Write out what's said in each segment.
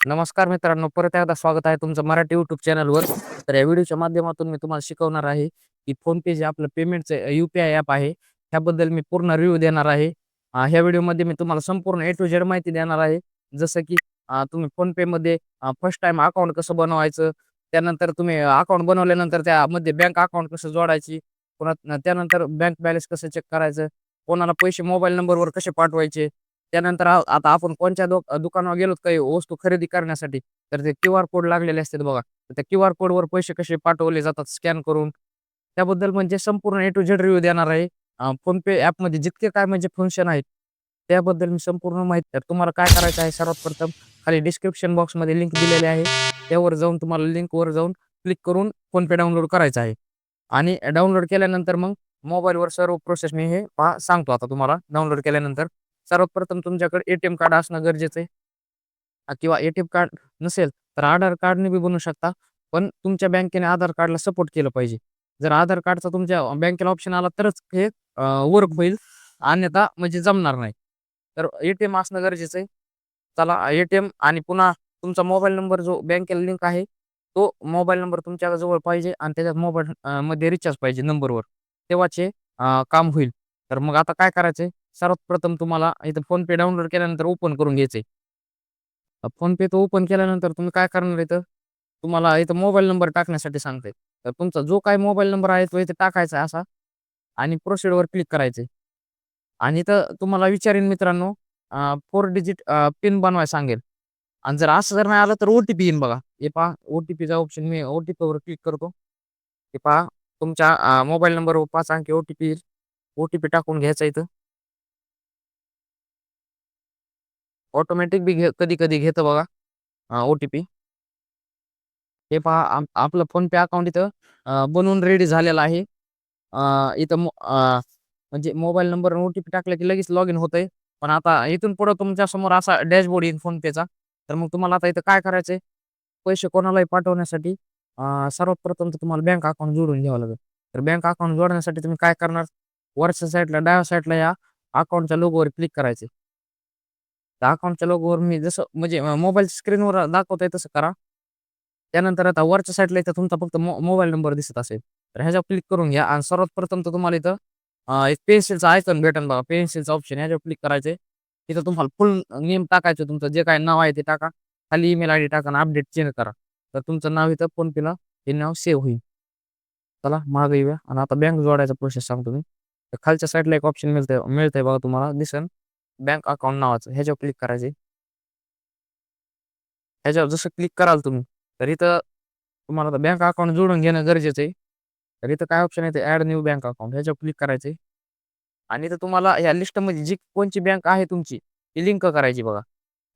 नमस्कार मित्रांनो परत एकदा स्वागत आहे तुमचं मराठी युट्यूब चॅनलवर तर या व्हिडिओच्या माध्यमातून मी तुम्हाला शिकवणार आहे की फोनपे जे आपलं पेमेंटचं युपीआय ॲप आहे त्याबद्दल मी पूर्ण रिव्ह्यू देणार आहे. ह्या व्हिडिओमध्ये मी तुम्हाला संपूर्ण ए टू झेड माहिती देणार आहे. जसं की तुम्ही फोनपेमध्ये फर्स्ट टाइम अकाउंट कसं बनवायचं त्यानंतर तुम्ही अकाउंट बनवल्यानंतर त्यामध्ये बँक अकाउंट कसं जोडायची पुन्हा त्यानंतर बँक बॅलन्स कसं चेक करायचं कोणाला पैसे मोबाईल नंबरवर कसे पाठवायचे त्यानंतर आता आपण कोणत्या दुकानावर गेलो काही वस्तू खरेदी करण्यासाठी तर ते क्यू आर कोड लागलेले असतात बघा. तर त्या क्यू आर कोडवर पैसे कसे पाठवले जातात स्कॅन करून. त्याबद्दल म्हणजे संपूर्ण ए टू झेड रिव्ह्यू देणार आहे. फोनपे ॲपमध्ये जितके काय म्हणजे फंक्शन आहेत त्याबद्दल मी संपूर्ण माहिती तर तुम्हाला काय करायचं आहे सर्वात प्रथम खाली डिस्क्रिप्शन बॉक्समध्ये लिंक दिलेली आहे. त्यावर जाऊन तुम्हाला लिंकवर जाऊन क्लिक करून फोनपे डाउनलोड करायचं आहे. आणि डाउनलोड केल्यानंतर मग मोबाईलवर सर्व प्रोसेस मी हे पहा सांगतो आता तुम्हाला. डाउनलोड केल्यानंतर सर्वात प्रथम तुमच्याकडे एटीएम कार्ड असणं गरजेचं आहे. किंवा एटीएम कार्ड नसेल तर आधार कार्डने बी बनवू शकता पण तुमच्या बँकेने आधार कार्डला सपोर्ट केलं पाहिजे. जर आधार कार्डचा तुमच्या बँकेला ऑप्शन आला तरच हे वर्क होईल अन्यथा म्हणजे जमणार नाही. तर एटीएम असणं गरजेचं आहे. चला एटीएम आणि पुन्हा तुमचा मोबाईल नंबर जो बँकेला लिंक आहे तो मोबाईल नंबर तुमच्या जवळ पाहिजे आणि त्याच्यात मोबाईल मध्ये रिचार्ज पाहिजे नंबरवर तेव्हाचे काम होईल. तर मग आता काय करायचंय? सर्वात प्रथम तुम्हाला इथं फोन पे डाउनलोड केल्यानंतर ओपन करून घ्यायचे फोन पे तो ओपन केल्यानंतर तुम्ही काय करणार इथं? तुम्हाला इथं मोबाईल नंबर टाकण्यासाठी सांगते तर तुमचा जो काय मोबाईल नंबर आहे तो इथे टाकायचा आहे असा आणि प्रोसिडवर क्लिक करायचे आणि इथं तुम्हाला विचारेन मित्रांनो फोर डिजिट पिन बनवाय सांगेल. आणि जर असं जर नाही आलं तर ओ टी पी येईन बघा. हे पहा ओ टी पीचा ऑप्शन मी ओ टी पीवर क्लिक करतो. हे पहा तुमच्या मोबाईल नंबरवर पाच अंकी ओ टी पी येईल. ओ टी पी टाकून घ्यायचा इथं. ऑटोमॅटिक बी घे कधी कधी घेतं बघा. ओ टी पी हे पहा आपलं फोनपे अकाउंट इथं बनवून रेडी झालेलं आहे. इथं म्हणजे mobile number O T P टाकलं की लगेच लॉग इन होतंय. पण आता इथून पुढं तुमच्यासमोर असा डॅशबोर्ड येईल फोनपेचा. तर मग तुम्हाला आता इथं काय करायचंय? पैसे कोणालाही पाठवण्यासाठी सर्वात प्रथम तर तुम्हाला बँक अकाउंट जोडून घ्यावं लागेल. तर बँक अकाउंट जोडण्यासाठी तुम्ही काय करणार? वरच्या साईडला डाव्या साईडला या अकाउंटच्या लोगोवर क्लिक करायचे. अकाउंटच्या अकाउंटच्या लोगोवर मी जसं म्हणजे मोबाईल स्क्रीनवर दाखवतोय तसं करा. त्यानंतर आता वरच्या साईडला इथं तुमचा फक्त मोबाईल नंबर दिसत असेल. तर ह्याच्यावर क्लिक करून घ्या आणि सर्वात प्रथम तर तुम्हाला इथं एक पेन्सिलचं आयकन भेटन बघा. पेन्सिलचं ऑप्शन ह्याच्यावर क्लिक करायचे तिथं तुम्हाला फुल नेम टाकायचं तुमचं. जे काय नाव आहे ते टाका. खाली ईमेल आय डी टाका आणि अपडेट चेंज करा. तर तुमचं नाव इथं फोनपेला हे नाव सेव्ह होईल. चला मागे येऊया. आणि आता बँक जोडायचा प्रोसेस सांगतो मी. तर खालच्या साईडला एक ऑप्शन मिळतंय मिळतंय बघा तुम्हाला. दिसन बँक अकाउंट नावाचं ह्याच्यावर क्लिक करायचे ह्याच्यावर जसं क्लिक कराल तुम्ही तर इथं तुम्हाला बँक अकाउंट जोडून घेणं गरजेचं आहे. तर इथं काय ऑप्शन आहे? ते ॲड न्यू बँक अकाउंट ह्याच्यावर क्लिक करायचे आणि इथं तुम्हाला ह्या लिस्टमध्ये जी कोणची बँक आहे तुमची ती लिंक करायची बघा.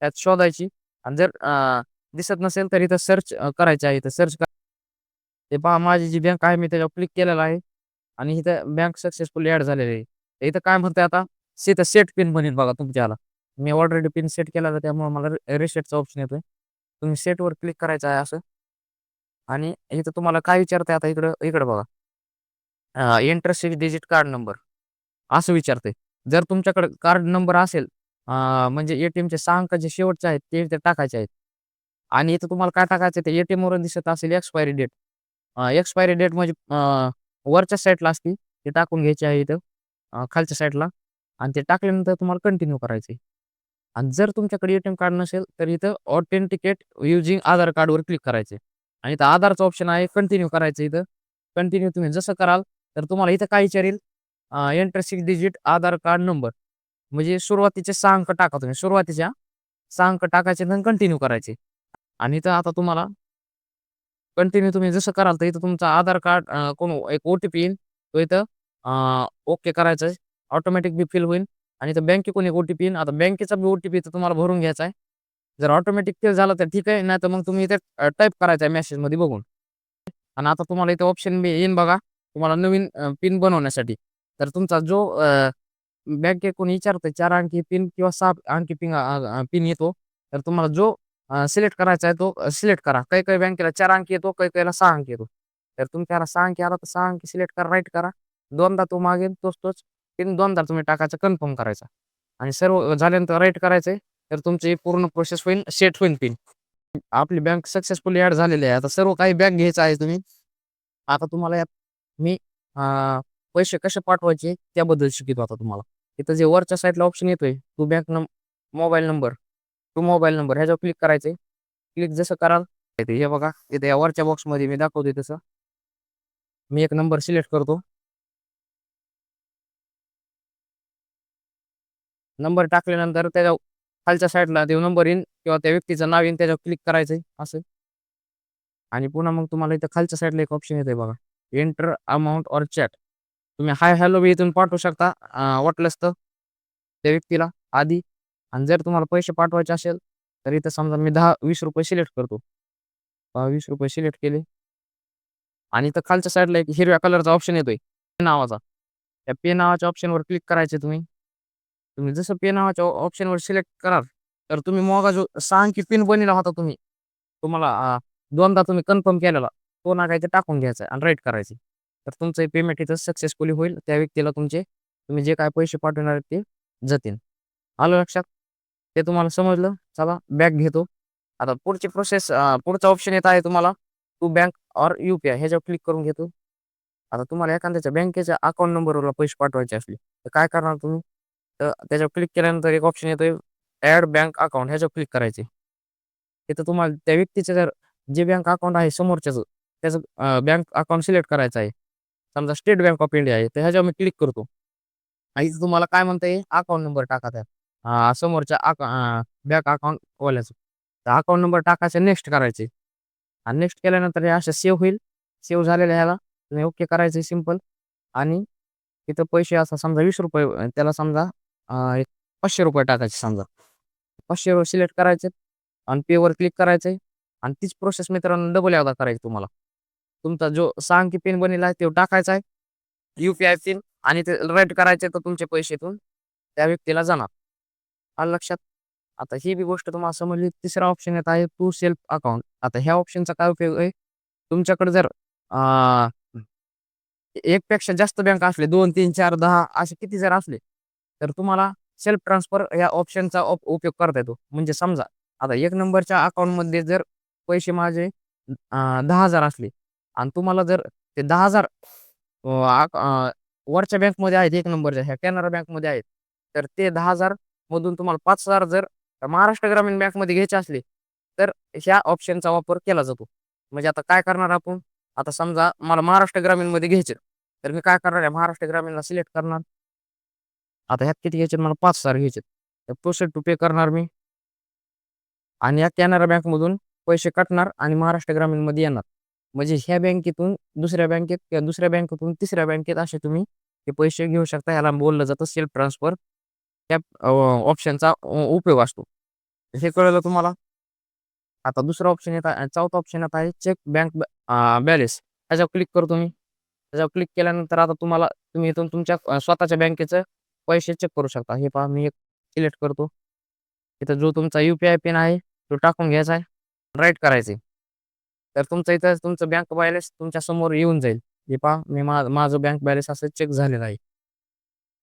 त्यात शोधायची. आणि जर दिसत नसेल तर इथं सर्च करायचं आहे. इथं सर्च करा. ते पहा माझी जी बँक आहे मी त्याच्यावर क्लिक केलेलं आहे. आणि इथं बँक सक्सेसफुली ॲड झालेली आहे. तर इथं काय म्हणते आता? इथं सेट पिन बनेल बघा तुमच्याला मी ऑलरेडी पिन सेट केला तर त्यामुळे मला रिसेटचा ऑप्शन येतोय. तुम्ही सेटवर क्लिक करायचं आहे असं. आणि इथं तुम्हाला काय विचारतंय आता इकडं इकडं बघा. Enter six digit card number असं विचारते जर तुमच्याकडे कार्ड नंबर असेल अं, म्हणजे एटीएमचे सहा अंक जे शेवटचे आहेत ते इथे टाकायचे आहेत. आणि इथं तुम्हाला काय टाकायचं ते एटीएम वरून दिसत असेल एक्सपायरी डेट एक्सपायरी डेट म्हणजे वरच्या साईडला असते ते टाकून घ्यायची आहे इथं. खालच्या साईडला आणि ते टाकल्यानंतर तुम्हाला कंटिन्यू करायचे आणि जर तुमच्याकडे एटीएम कार्ड नसेल तर इथं ऑथेंटिकेट युजिंग आधार कार्डवर क्लिक करायचे आणि इथं आधारचं ऑप्शन आहे कंटिन्यू करायचं इथं. कंटिन्यू तुम्ही जसं कराल तर तुम्हाला इथं काय विचारेल? Enter six digit Aadhaar card number म्हणजे सुरुवातीचे सहा अंक टाका तुम्ही. सुरुवातीच्या सहा अंक टाकायचे आणि कंटिन्यू करायचे. आणि इथं आता तुम्हाला कंटिन्यू तुम्ही जसं कराल तर इथं तुमचा आधार कार्ड कोण एक ओ टी पी येईल. तो इथं ओके करायचा आहे. ऑटोमॅटिक बी फिल होईल. आणि इथं बँकेकडून एक ओटीपी येईल आता बँकेचा बी ओटीपी तर तुम्हाला भरून घ्यायचा आहे. जर ऑटोमॅटिक फिल झालं तर ठीक आहे. नाही तर मग तुम्ही इथे टाईप करायचा आहे मेसेजमध्ये बघून. आणि आता तुम्हाला इथे ऑप्शन बी येईन बघा. तुम्हाला नवीन पिन बनवण्यासाठी. तर तुमचा जो बँकेकडून विचारतोय चार अंकी पिन किंवा सहा अंकी पिन पिन येतो. तर तुम्हाला जो सिलेक्ट करायचा आहे तो सिलेक्ट करा. काही काही बँकेला चार अंकी येतो काही काहीला सहा अंकी येतो. तर तुमच्याला सहा अंकी आला तर सहा अंकी सिलेक्ट करा राईट करा. दोनदा तो मागेल तोच तोच. तीन दोनदा तुम्ही टाकायचं कन्फर्म करायचा आणि सर्व झाल्यानंतर राईट करायचं तर तुमची पूर्ण प्रोसेस होईल सेट होईल पिन आपली बँक सक्सेसफुली ॲड झालेली आहे. आता सर्व काही बँक घ्यायचं आहे तुम्ही. आता तुम्हाला या मी पैसे कसे पाठवायचे त्याबद्दल शिकवतो आता तुम्हाला. इथं जे वरच्या साईडला ऑप्शन येतोय, to bank number mobile number, to mobile number ह्याच्यावर क्लिक करायचं आहे. क्लिक जसं कराल हे बघा, इथे या वरच्या बॉक्समध्ये मी दाखवतोय तसं. मी एक नंबर सिलेक्ट करतो. नंबर टाकल्यानंतर त्याच्या खालच्या साईडला देव नंबर येईन किंवा त्या व्यक्तीचं नाव येईन त्याच्यावर क्लिक करायचंय असं. आणि पुन्हा मग तुम्हाला इथं खालच्या साईडला एक ऑप्शन येते बघा. Enter amount or chat. तुम्ही हाय, हॅलो बी इथून पाठवू शकता वाटलंच तर त्या व्यक्तीला आधी आणि जर तुम्हाला पैसे पाठवायचे असेल, तर इथं समजा मी ₹10-20 सिलेक्ट करतो. वीस रुपये सिलेक्ट केले. आणि इथं खालच्या साईडला एक हिरव्या कलरचा ऑप्शन येतोय, पे नावाचा. त्या पे नावाच्या ऑप्शनवर क्लिक करायचे तुम्ही. तुम्ही जसं पे नावाच्या ऑप्शनवर सिलेक्ट कराल, तर तुम्ही मोगा जो सहा अंकी पिन बनविला होता तुम्ही, तुम्हाला दोनदा तुम्ही कन्फर्म केलेला, तो ना काहीतरी टाकून घ्यायचा आणि राईट करायची. तर तुमचं पेमेंट इथं सक्सेसफुली होईल. त्या व्यक्तीला तुमचे तुम्ही जे काय पैसे पाठवणार ते जातील. आलं लक्षात? ते तुम्हाला समजलं? चला बॅक घेतो. आता पुढची प्रोसेस पुढचा ऑप्शन येत आहे तुम्हाला टू बँक ऑर यू-पी-आय ह्याच्यावर क्लिक करून घेतो. आता तुम्हाला एखाद्याच्या बँकेच्या अकाउंट नंबरवरला पैसे पाठवायचे असले, तर काय करणार तुम्ही? तर त्याच्यावर क्लिक केल्यानंतर एक ऑप्शन येतोय ॲड बँक अकाउंट ह्याच्यावर क्लिक करायचे. तिथं तुम्हाला त्या व्यक्तीचं जर जे बँक अकाउंट आहे समोरच्याचं, त्याचं बँक अकाउंट सिलेक्ट करायचं आहे. समजा स्टेट बँक ऑफ इंडिया आहे, तर ह्याच्यावर मी क्लिक करतो. आणि इथं तुम्हाला काय म्हणतंय अकाउंट नंबर टाका त्यात. समोरच्या अका बँक अकाउंट वाल्याचं. तर अकाउंट नंबर टाकायचा नेक्स्ट करायचे. आणि नेक्स्ट केल्यानंतर हे असं सेव्ह होईल. सेव्ह झालेलं ह्याला तुम्ही ओके करायचं सिंपल आणि तिथं पैसे असा समजा ₹20 त्याला समजा पाचशे रुपये टाकायचे समजा. पाचशे रुपये सिलेक्ट करायचे आणि पेवर क्लिक करायचे आणि तीच प्रोसेस मित्रांनो डबल एकदा करायची तुम्हाला. तुमचा जो सांग की पिन बनेला आहे तो टाकायचा आहे. यू-पी-आय पिन आणि ते राईट करायचे तर तुमचे पैसे इथून त्या व्यक्तीला जाणार. आलं लक्षात? आता ही बी गोष्ट तुम्हाला समजली. तिसरा ऑप्शन येत आहे टू सेल्फ अकाउंट. आता ह्या ऑप्शनचा काय उपयोग आहे? तुमच्याकडे जर एकपेक्षा जास्त बँक असले 2, 3, 4, 10 असे किती जर असले, तर तुम्हाला सेल्फ ट्रान्सफर या ऑप्शनचा उपयोग करता येतो. म्हणजे समजा आता एक नंबरच्या अकाउंटमध्ये जर पैसे माझे दहा हजार असले आणि तुम्हाला जर ते दहा हजार वरच्या बँकमध्ये आहेत एक नंबरच्या ह्या कॅनरा बँकमध्ये आहेत. तर ते 10,000 मधून तुम्हाला पाच हजार जर महाराष्ट्र ग्रामीण बँकमध्ये घ्यायचे असले, तर ह्या ऑप्शनचा वापर केला जातो. म्हणजे आता काय करणार आपण? आता समजा मला महाराष्ट्र ग्रामीणमध्ये घ्यायचे, तर मी काय करणार आहे महाराष्ट्र ग्रामीणला सिलेक्ट करणार. आता ह्यात किती घ्यायचे मला पाच हजार घ्यायचे. तर प्रोसेस टू पे करणार मी. आणि या कॅनरा बँकमधून पैसे कटणार आणि महाराष्ट्र ग्रामीणमध्ये येणार. म्हणजे ह्या बँकेतून दुसऱ्या बँकेत किंवा दुसऱ्या बँकेतून तिसऱ्या बँकेत असे तुम्ही हे पैसे घेऊ शकता. ह्याला बोललं जातं सेल्फ ट्रान्सफर. त्या ऑप्शनचा उपयोग असतो. हे कळलं तुम्हाला? आता दुसरा ऑप्शन येत आहे चौथा ऑप्शन येत आहे चेक बँक बॅलेन्स बॅलन्स त्याच्यावर क्लिक करतो मी. त्याच्यावर क्लिक केल्यानंतर आता तुम्हाला तुम्ही इथून तुमच्या स्वतःच्या बँकेचं पैसे चेक करू शकता. हे पहा मी एक सिलेक्ट करतो. इथं जो तुमचा यू-पी-आय पिन आहे तो टाकून घ्यायचा आहे. राईट करायचं तर तुमचं इथं तुमचं बँक बॅलन्स तुमच्यासमोर येऊन जाईल. हे पहा मी मा माझं बँक बॅलन्स असं चेक झालेलं आहे.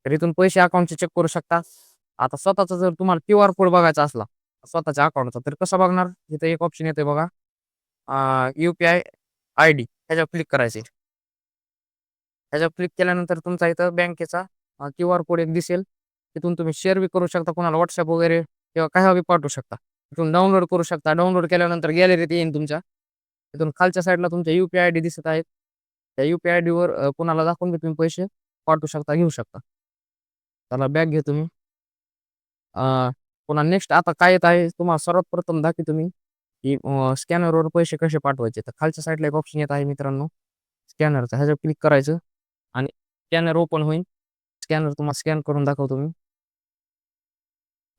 तर इथून पैसे अकाउंटचे चेक करू शकता. आता स्वतःचा जर तुम्हाला क्यू आर कोड बघायचा असला स्वतःच्या अकाउंटचा तर कसं बघणार? इथं एक ऑप्शन येते बघा. युपीआय यू-पी-आय आयडी ह्याच्यावर क्लिक करायचे ह्याच्यावर क्लिक केल्यानंतर तुमचा इथं बँकेचा क्यू आर कोड एक दिसेल. तिथून तुम्ही शेअर बी करू शकता कोणाला व्हॉट्सअप वगैरे किंवा काही बी पाठवू शकता. तिथून डाउनलोड करू शकता. डाउनलोड केल्यानंतर गॅलरीत येईन तुमच्या. तिथून खालच्या साईडला तुमच्या यू-पी-आय डी दिसत आहेत. त्या यू-पी-आय डीवर कोणाला दाखवून बी तुम्ही पैसे पाठवू शकता, घेऊ शकता. त्याला बॅग घे तुम्ही पुन्हा नेक्स्ट आता काय येत आहे तुम्हाला सर्वात प्रथम दाखवी तुम्ही की स्कॅनरवर पैसे कसे पाठवायचे. तर खालच्या साईडला एक ऑप्शन येत आहे मित्रांनो, स्कॅनरचा. ह्याच्यावर क्लिक करायचं आणि स्कॅनर ओपन होईल. स्कॅनर तुम्हाला स्कॅन करून दाखवतो मी.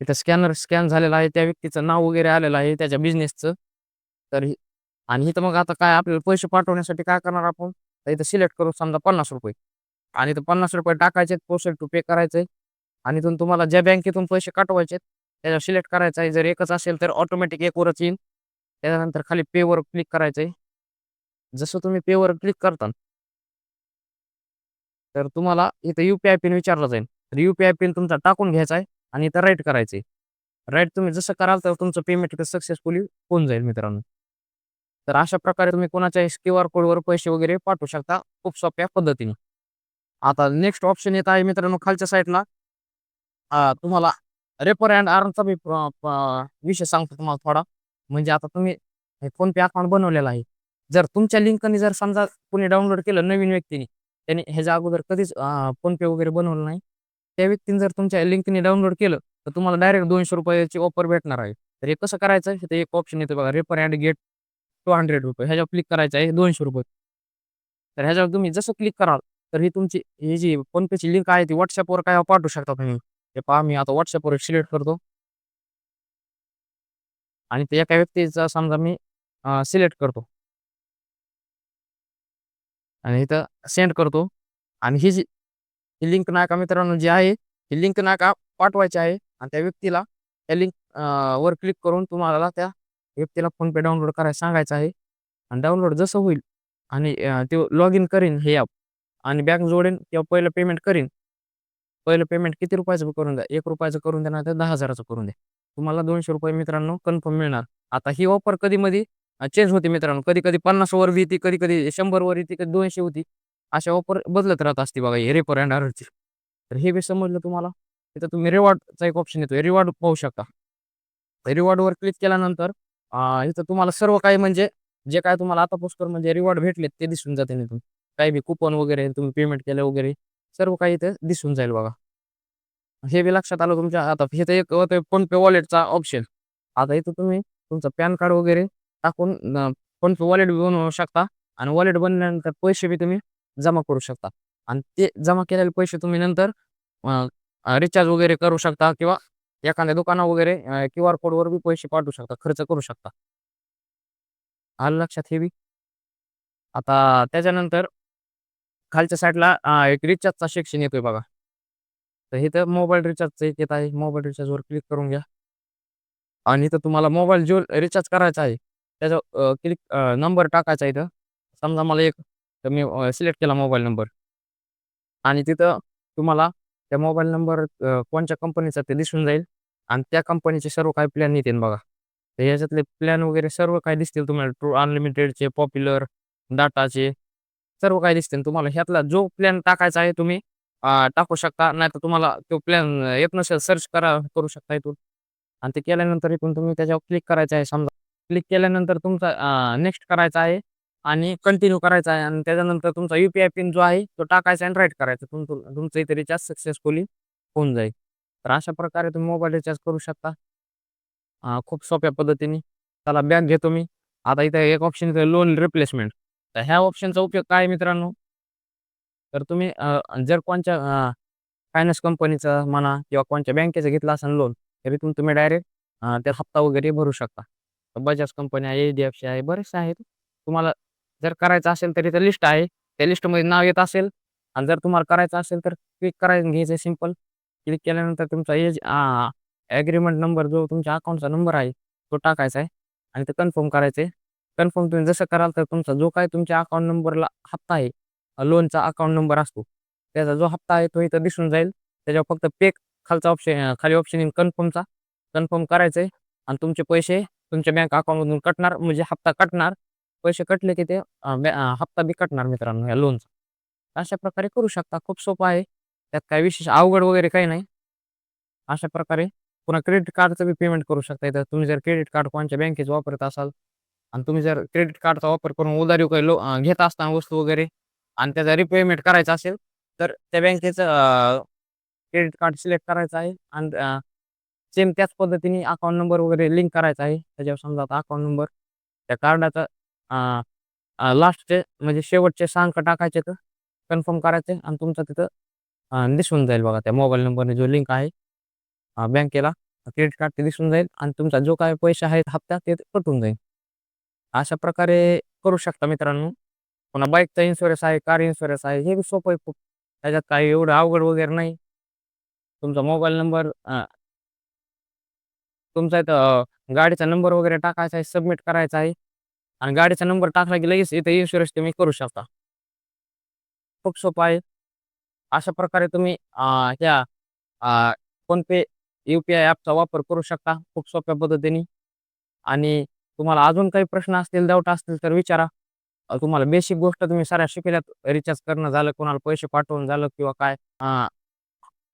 इथं स्कॅनर स्कॅन झालेला आहे. त्या व्यक्तीचं नाव वगैरे आलेलं आहे त्याच्या बिझनेसचं. तर आणि इथं मग आता काय आपल्याला पैसे पाठवण्यासाठी काय करणार आपण? तर इथं सिलेक्ट करू समजा ₹50 आणि इथं ₹50 टाकायचे प्रोसेस टू पे करायचे आणि इथून तुम्हाला ज्या बँकेतून पैसे पाठवायचे त्याच्यावर सिलेक्ट करायचं आहे. जर एकच असेल तर ऑटोमॅटिक एक वरच येईल. त्याच्यानंतर खाली पेवर क्लिक करायचंय. जसं तुम्ही पेवर क्लिक करता तर तुम्हाला इथं यू-पी-आय पिन विचारला जाईल. तर यू-पी-आय पिन तुमचा टाकून घ्यायचा आहे आणि इथं राईट करायचं आहे राईट तुम्ही जसं कराल तर तुमचं पेमेंट सक्सेसफुली होऊन जाईल मित्रांनो. तर अशा प्रकारे तुम्ही कोणाच्याही क्यूआर कोडवर पैसे वगैरे पाठवू शकता खूप सोप्या पद्धतीने. आता नेक्स्ट ऑप्शन येत आहे मित्रांनो खालच्या साईडला तुम्हाला रेपर अँड आर्नचा मी विषय सांगतो तुम्हाला थोडा. म्हणजे आता तुम्ही हे फोनपे अकाउंट बनवलेला आहे. जर तुमच्या लिंकनी जर समजा कोणी डाउनलोड केलं नवीन व्यक्तीने, त्याने ह्याच्या अगोदर कधीच फोनपे वगैरे बनवलं नाही. त्या व्यक्तीने जर तुमच्या लिंकने डाउनलोड केलं, तर तुम्हाला डायरेक्ट दोनशे रुपयाची ऑफर भेटणार आहे. तर हे कसं करायचं? इथे एक ऑप्शन येतो बघा रेफर अँड गेट ₹200 ह्याच्यावर क्लिक करायचं आहे ₹200. तर ह्याच्यावर तुम्ही जसं क्लिक कराल, तर ही तुमची ही जी फोनपेची लिंक आहे ती व्हॉट्सअपवर काय पाठवू शकता तुम्ही. हे पहा मी आता व्हॉट्सअपवर सिलेक्ट करतो. आणि ते एका व्यक्तीचा समजा मी सिलेक्ट करतो. आणि इथं सेंड करतो आणि ही जी ही लिंक नाका मित्रांनो जी आहे, ही लिंक नाका पाठवायची आहे आणि त्या व्यक्तीला त्या लिंक वर क्लिक करून तुम्हाला त्या व्यक्तीला फोनपे डाउनलोड करायला सांगायचं आहे. आणि डाउनलोड जसं होईल आणि ते लॉग इन करीन हे ॲप आणि बँक जोडेन किंवा पहिलं पेमेंट करीन. पहिलं पेमेंट किती रुपयाचं करून द्या, एक रुपयाचं करून द्या नाहीतर 10,000चं करून द्या. तुम्हाला ₹200 मित्रांनो कन्फर्म मिळणार. आता ही ऑफर कधीमध्ये चेंज होते मित्रांनो. कधी-कधी 50 वर बी येते, कधी-कधी शंभर वर येते, कधी दोनशे होती. अशा ऑफर बदलत राहत असते बघा हे रेपर अँड आरची तर हे बी समजलं तुम्हाला. तिथं तुम्ही रिवॉर्डचा एक ऑप्शन येतो. रिवॉर्ड पाहू शकता. रिवॉर्डवर क्लिक केल्यानंतर इथं तुम्हाला सर्व काही म्हणजे जे काही तुम्हाला आता पोस्टर म्हणजे रिवॉर्ड भेटलेत ते दिसून जातील तुम्ही काही बी कुपन वगैरे तुम्ही पेमेंट केलं वगैरे सर्व काही इथं दिसून जाईल बघा. हे बी लक्षात आलं तुमच्या आता इथं एक होतंय फोनपे वॉलेटचा ऑप्शन. आता इथं तुम्ही तुमचं पॅन कार्ड वगैरे टाकून फोन पे वॉलेट बनवू शकता आणि वॉलेट बनल्यानंतर पैसे बी तुम्ही जमा करू शकता. आणि ते जमा केलेले पैसे तुम्ही नंतर रिचार्ज वगैरे करू शकता किंवा एखाद्या दुकाना वगैरे क्यू क्यूआर कोडवर बी पैसे पाठवू शकता, खर्च करू शकता. आलं लक्षात हे बी? आता त्याच्यानंतर खालच्या साईडला एक रिचार्जचा सेक्शन येतोय बघा. तर इथं मोबाईल रिचार्जचं एक येत आहे. मोबाईल रिचार्जवर क्लिक करून घ्या. आणि इथं तुम्हाला मोबाईल जो रिचार्ज करायचा आहे, त्याचा क्लिक नंबर टाकायचा इथं. समजा मला एक तर मी सिलेक्ट केला मोबाईल नंबर. आणि तिथं तुम्हाला त्या मोबाईल नंबर कोणत्या कंपनीचा ते दिसून जाईल आणि त्या कंपनीचे सर्व काही प्लॅन येतील बघा. तर याच्यातले प्लॅन वगैरे सर्व काही दिसतील तुम्हाला ट्रू अनलिमिटेडचे, पॉप्युलर, डाटाचे सर्व काही दिसतील. तुम्हाला ह्यातला जो प्लॅन टाकायचा आहे तुम्ही टाकू शकता. नाहीतर तुम्हाला तो प्लॅन येत नसेल सर्च करा करू शकता इथून. आणि ते केल्यानंतर इथून तुम्ही त्याच्यावर क्लिक करायचं आहे समजा. क्लिक केल्यानंतर तुमचा नेक्स्ट करायचा आहे आणि कंटिन्यू करायचा आहे आणि त्याच्यानंतर तुमचा यू-पी-आय पिन जो आहे तो टाकायचा आणि राईट करायचा. तुमचं तुमचं इथे रिचार्ज सक्सेसफुली होऊन जाईल. तर अशा प्रकारे तुम्ही मोबाईल रिचार्ज करू शकता. खूप सोप्या पद्धतीने. त्याला बॅग घेतो मी. आता इथे एक ऑप्शन येतं लोन रिप्लेसमेंट. तर ह्या ऑप्शनचा उपयोग काय मित्रांनो? तर तुम्ही जर कोणत्या फायनान्स कंपनीचं म्हणा किंवा कोणत्या बँकेचं घेतलं असेल लोन, तर तुम्ही तुम्ही डायरेक्ट त्या त्यात हप्ता वगैरे भरू शकता. बजाज कंपनी आहे, एच-डी-एफ-सी आहे, बरेचसे आहेत. तुम्हाला जर करायचं असेल तर इथं लिस्ट आहे. त्या लिस्टमध्ये नाव येत असेल आणि जर तुम्हाला करायचं असेल तर क्लिक करायचं घ्यायचं सिंपल क्लिक केल्यानंतर तुमचा एज ॲग्रीमेंट नंबर जो तुमच्या अकाउंटचा नंबर आहे, तो टाकायचा आहे आणि ते कन्फर्म करायचं आहे. कन्फर्म तुम्ही जसं कराल तर तुमचा जो काय तुमच्या अकाउंट नंबरला हप्ता आहे, लोनचा अकाउंट नंबर असतो. त्याचा जो हप्ता आहे तो इथं दिसून जाईल. त्याच्यावर फक्त पे खालचा ऑप्शन खाली ऑप्शन येईल कन्फर्मचा. कन्फर्म करायचं आहे आणि तुमचे पैसे तुमच्या बँक अकाउंटमधून कटणार म्हणजे हप्ता कटणार. पैसे कटले की ते हप्ता बी कटणार मित्रांनो या लोनचा. अशा प्रकारे करू शकता. खूप सोपं आहे. त्यात काही विशेष अवघड वगैरे काही नाही. अशा प्रकारे पुन्हा क्रेडिट कार्डचं बी पेमेंट करू शकता इथं. तुम्ही जर क्रेडिट कार्ड कोणत्या बँकेचं वापरत असाल आणि तुम्ही जर क्रेडिट कार्डचा वापर करून उधारी काही लो घेत असताना वस्तू वगैरे आणि त्याचा रिपेमेंट करायचा असेल, तर त्या बँकेचं क्रेडिट कार्ड सिलेक्ट करायचं आहे आणि सेम त्याच पद्धतीने अकाउंट नंबर वगैरे लिंक करायचा आहे. त्याच्यावर समजा आता अकाउंट नंबर त्या कार्डाचा लास्टचे म्हणजे शेवटचे 6 अंक टाकायचे तर कन्फर्म करायचे आणि तुमचं तिथं दिसून जाईल बघा त्या मोबाईल नंबरने जो लिंक आहे बँकेला क्रेडिट कार्ड ते दिसून जाईल आणि तुमचा जो काय पैसे आहेत हप्ता ते कटून जाईल. अशा प्रकारे करू शकता मित्रांनो. पुन्हा बाईकचा इन्शुरन्स आहे, कार इन्शुरन्स आहे. हे बी सोपं आहे खूप. त्याच्यात काही एवढं अवघड वगैरे नाही. तुमचा मोबाईल नंबर तुमचा इथं गाडीचा नंबर वगैरे टाकायचा आहे, सबमिट करायचा आहे. आणि गाडीचा नंबर टाकला की लगेच इथं इन्शुरन्स तुम्ही करू शकता. खूप सोपं आहे. अशा प्रकारे तुम्ही ह्या फोनपे यू पी आय ॲपचा वापर करू शकता खूप सोप्या पद्धतीने. आणि तुम्हाला अजून काही प्रश्न असतील डाऊट असतील तर विचारा. तुम्हाला बेसिक गोष्ट तुम्ही साऱ्या शिकल्यात रिचार्ज करणं झालं कोणाला पैसे पाठवून झालं किंवा काय.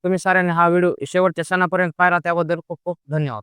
तुम्ही साऱ्यांनी हा व्हिडिओ शेवटच्या सणापर्यंत पाहिला त्याबद्दल खूप खूप धन्यवाद.